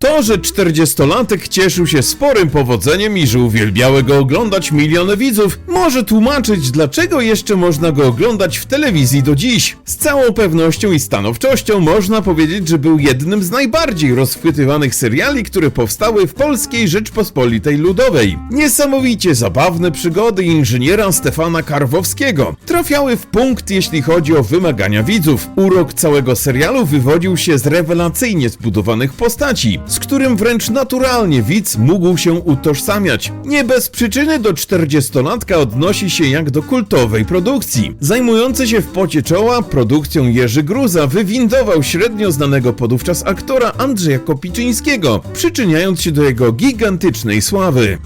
To, że 40-latek cieszył się sporym powodzeniem i że uwielbiały go oglądać miliony widzów, może tłumaczyć, dlaczego jeszcze można go oglądać w telewizji do dziś. Z całą pewnością i stanowczością można powiedzieć, że był jednym z najbardziej rozchwytywanych seriali, które powstały w polskiej Rzeczpospolitej Ludowej. Niesamowicie zabawne przygody inżyniera Stefana Karwowskiego trafiały w punkt, jeśli chodzi o wymagania widzów. Urok całego serialu wywodził się z rewelacyjnie zbudowanych postaci, z którym wręcz naturalnie widz mógł się utożsamiać. Nie bez przyczyny do 40-latka odnosi się jak do kultowej produkcji. Zajmujący się w pocie czoła produkcją Jerzy Gruza wywindował średnio znanego podówczas aktora Andrzeja Kopiczyńskiego, przyczyniając się do jego gigantycznej sławy.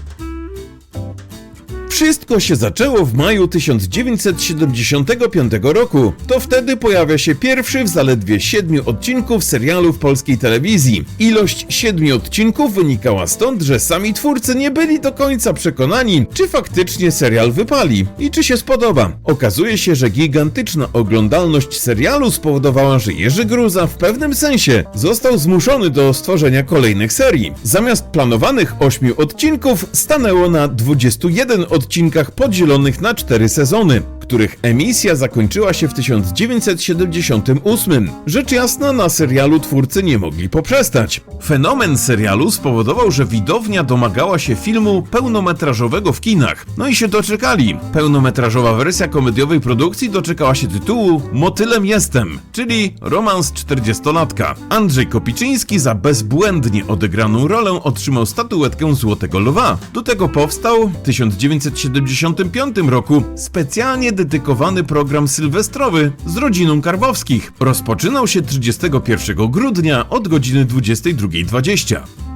Wszystko się zaczęło w maju 1975 roku. To wtedy pojawia się pierwszy w zaledwie siedmiu odcinków serialu w polskiej telewizji. Ilość siedmiu odcinków wynikała stąd, że sami twórcy nie byli do końca przekonani, czy faktycznie serial wypali i czy się spodoba. Okazuje się, że gigantyczna oglądalność serialu spowodowała, że Jerzy Gruza w pewnym sensie został zmuszony do stworzenia kolejnych serii. Zamiast planowanych 8 odcinków stanęło na 21 odcinkach podzielonych na 4 sezony, których emisja zakończyła się w 1978. Rzecz jasna, na serialu twórcy nie mogli poprzestać. Fenomen serialu spowodował, że widownia domagała się filmu pełnometrażowego w kinach. No i się doczekali. Pełnometrażowa wersja komediowej produkcji doczekała się tytułu Motylem Jestem, czyli romans 40-latka. Andrzej Kopiczyński za bezbłędnie odegraną rolę otrzymał statuetkę Złotego Lwa. Do tego powstał w 1975 roku specjalnie dedykowany program sylwestrowy z rodziną Karwowskich. Rozpoczynał się 31 grudnia od godziny 22.20.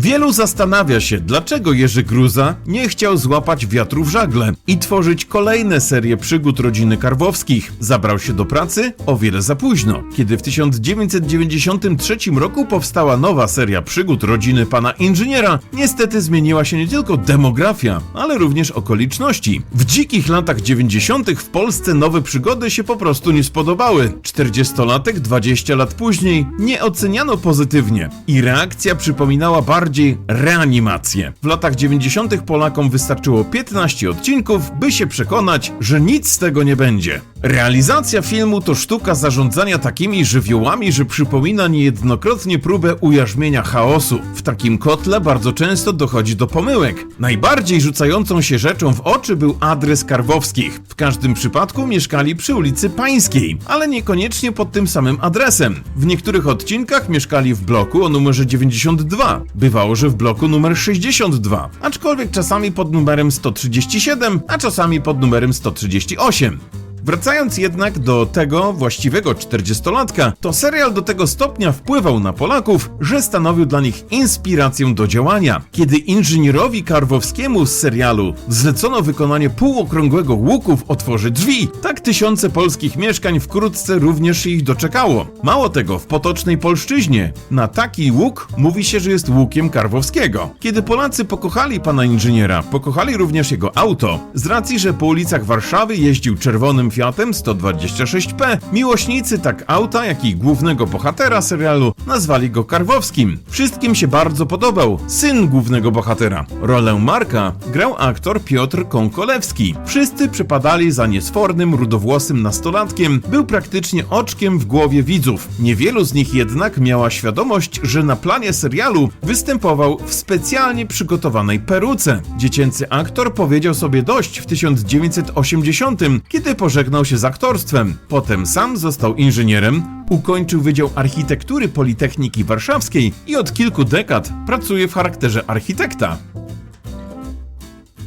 Wielu zastanawia się, dlaczego Jerzy Gruza nie chciał złapać wiatru w żagle i tworzyć kolejne serie przygód rodziny Karwowskich. Zabrał się do pracy o wiele za późno. Kiedy w 1993 roku powstała nowa seria przygód rodziny pana inżyniera, niestety zmieniła się nie tylko demografia, ale również okoliczności. W dzikich latach 90. w Polsce nowe przygody się po prostu nie spodobały. 40-latek 20 lat później nie oceniano pozytywnie i reakcja przypominała bardziej reanimację. W latach 90. Polakom wystarczyło 15 odcinków, by się przekonać, że nic z tego nie będzie. Realizacja filmu to sztuka zarządzania takimi żywiołami, że przypomina niejednokrotnie próbę ujarzmienia chaosu. W takim kotle bardzo często dochodzi do pomyłek. Najbardziej rzucającą się rzeczą w oczy był adres Karwowskich. W każdym przypadku mieszkali przy ulicy Pańskiej, ale niekoniecznie pod tym samym adresem. W niektórych odcinkach mieszkali w bloku o numerze 92. Bywało, że w bloku numer 62, aczkolwiek czasami pod numerem 137, a czasami pod numerem 138. Wracając jednak do tego właściwego 40-latka, to serial do tego stopnia wpływał na Polaków, że stanowił dla nich inspirację do działania. Kiedy inżynierowi Karwowskiemu z serialu zlecono wykonanie półokrągłego łuku w otworze drzwi, tak tysiące polskich mieszkań wkrótce również ich doczekało. Mało tego, w potocznej polszczyźnie na taki łuk mówi się, że jest łukiem Karwowskiego. Kiedy Polacy pokochali pana inżyniera, pokochali również jego auto. Z racji, że po ulicach Warszawy jeździł czerwonym Fiatem 126P, miłośnicy tak auta, jak i głównego bohatera serialu nazwali go Karwowskim. Wszystkim się bardzo podobał syn głównego bohatera. Rolę Marka grał aktor Piotr Konkolewski. Wszyscy przepadali za niesfornym, rudowłosym nastolatkiem, był praktycznie oczkiem w głowie widzów. Niewielu z nich jednak miała świadomość, że na planie serialu występował w specjalnie przygotowanej peruce. Dziecięcy aktor powiedział sobie dość w 1980, kiedy pożegnał się z aktorstwem. Potem sam został inżynierem, ukończył Wydział Architektury Politechniki Warszawskiej i od kilku dekad pracuje w charakterze architekta.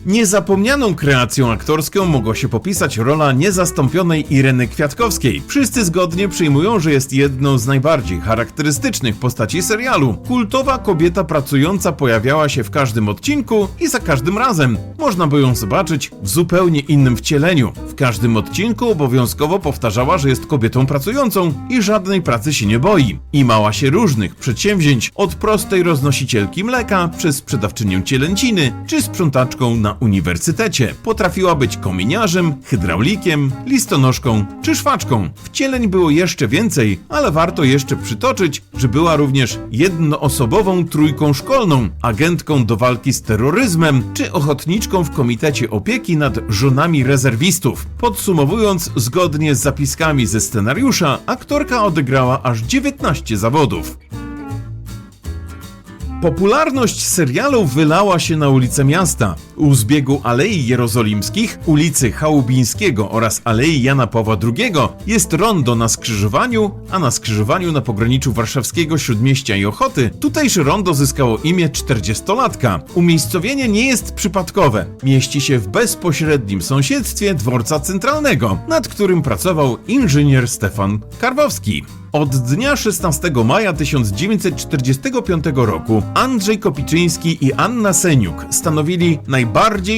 Niezapomnianą kreacją aktorską mogła się popisać rola niezastąpionej Ireny Kwiatkowskiej. Wszyscy zgodnie przyjmują, że jest jedną z najbardziej charakterystycznych postaci serialu. Kultowa kobieta pracująca pojawiała się w każdym odcinku i za każdym razem można by ją zobaczyć w zupełnie innym wcieleniu. W każdym odcinku obowiązkowo powtarzała, że jest kobietą pracującą i żadnej pracy się nie boi. I mała się różnych przedsięwzięć, od prostej roznosicielki mleka, przez sprzedawczynię cielęciny, czy sprzątaczką na na uniwersytecie. Potrafiła być kominiarzem, hydraulikiem, listonoszką czy szwaczką. Wcieleń było jeszcze więcej, ale warto jeszcze przytoczyć, że była również jednoosobową trójką szkolną, agentką do walki z terroryzmem czy ochotniczką w Komitecie Opieki nad Żonami Rezerwistów. Podsumowując, zgodnie z zapiskami ze scenariusza, aktorka odegrała aż 19 zawodów. Popularność serialu wylała się na ulice miasta. U zbiegu Alei Jerozolimskich, ulicy Chałubińskiego oraz Alei Jana Pawła II jest rondo na skrzyżowaniu, a na skrzyżowaniu na pograniczu warszawskiego Śródmieścia i Ochoty tutejsze rondo zyskało imię 40-latka. Umiejscowienie nie jest przypadkowe. Mieści się w bezpośrednim sąsiedztwie dworca centralnego, nad którym pracował inżynier Stefan Karwowski. Od dnia 16 maja 1945 roku Andrzej Kopiczyński i Anna Seniuk stanowili najbardziej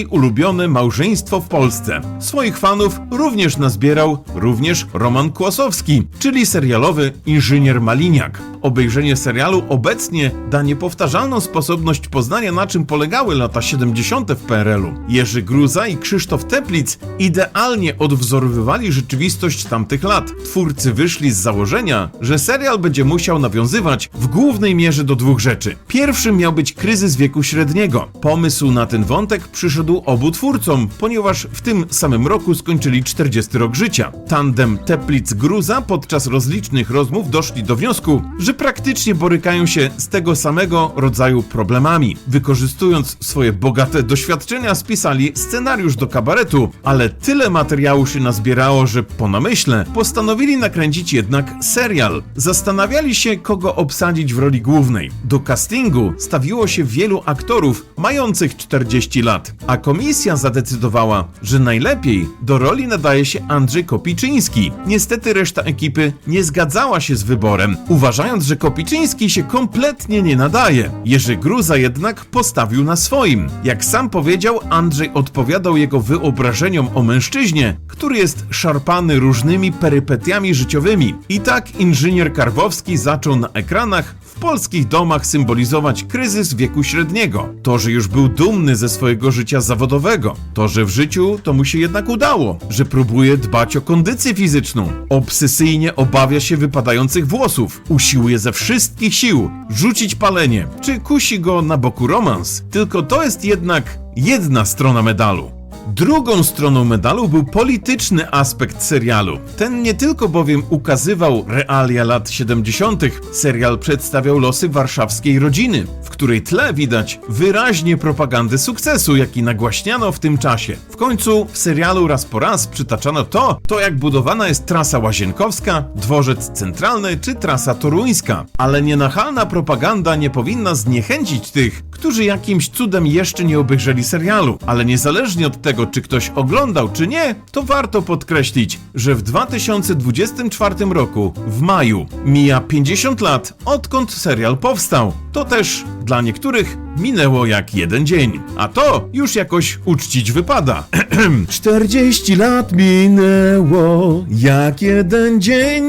ulubione małżeństwo w Polsce. Swoich fanów również nazbierał również Roman Kłosowski, czyli serialowy inżynier Maliniak. Obejrzenie serialu obecnie da niepowtarzalną sposobność poznania na czym polegały lata 70. w PRL-u. Jerzy Gruza i Krzysztof Teplic idealnie odwzorowywali rzeczywistość tamtych lat. Twórcy wyszli z założenia, że serial będzie musiał nawiązywać w głównej mierze do dwóch rzeczy. Pierwszym miał być kryzys wieku średniego. Pomysł na ten wątek przyszedł obu twórcom, ponieważ w tym samym roku skończyli 40 rok życia. Tandem Teplic-Gruza podczas rozlicznych rozmów doszli do wniosku, że praktycznie borykają się z tego samego rodzaju problemami. Wykorzystując swoje bogate doświadczenia, spisali scenariusz do kabaretu, ale tyle materiału się nazbierało, że po namyśle postanowili nakręcić jednak serial. Zastanawiali się, kogo obsadzić w roli głównej. Do castingu stawiło się wielu aktorów mających 40 lat, a komisja zadecydowała, że najlepiej do roli nadaje się Andrzej Kopiczyński. Niestety reszta ekipy nie zgadzała się z wyborem, uważając, że Kopiczyński się kompletnie nie nadaje. Jerzy Gruza jednak postawił na swoim. Jak sam powiedział, Andrzej odpowiadał jego wyobrażeniom o mężczyźnie, który jest szarpany różnymi perypetiami życiowymi. I tak inżynier Karwowski zaczął na ekranach w polskich domach symbolizować kryzys wieku średniego. To, że już był dumny ze swojego życia zawodowego, to, że w życiu to mu się jednak udało, że próbuje dbać o kondycję fizyczną, obsesyjnie obawia się wypadających włosów, usiłuje ze wszystkich sił rzucić palenie, czy kusi go na boku romans. Tylko to jest jednak jedna strona medalu. Drugą stroną medalu był polityczny aspekt serialu. Ten nie tylko bowiem ukazywał realia lat 70., serial przedstawiał losy warszawskiej rodziny, w której tle widać wyraźnie propagandę sukcesu, jaki nagłaśniano w tym czasie. W końcu w serialu raz po raz przytaczano to, to jak budowana jest trasa łazienkowska, dworzec centralny czy trasa toruńska. Ale nienachalna propaganda nie powinna zniechęcić tych, którzy jakimś cudem jeszcze nie obejrzeli serialu. Ale niezależnie od tego, czy ktoś oglądał, czy nie, to warto podkreślić, że w 2024 roku, w maju, mija 50 lat, odkąd serial powstał. To też dla niektórych minęło jak jeden dzień. A to już jakoś uczcić wypada. 40 lat minęło jak jeden dzień.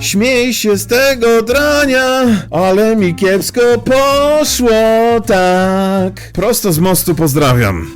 Śmiej się z tego drania, ale mi kiepsko poszło tak. Prosto z mostu pozdrawiam.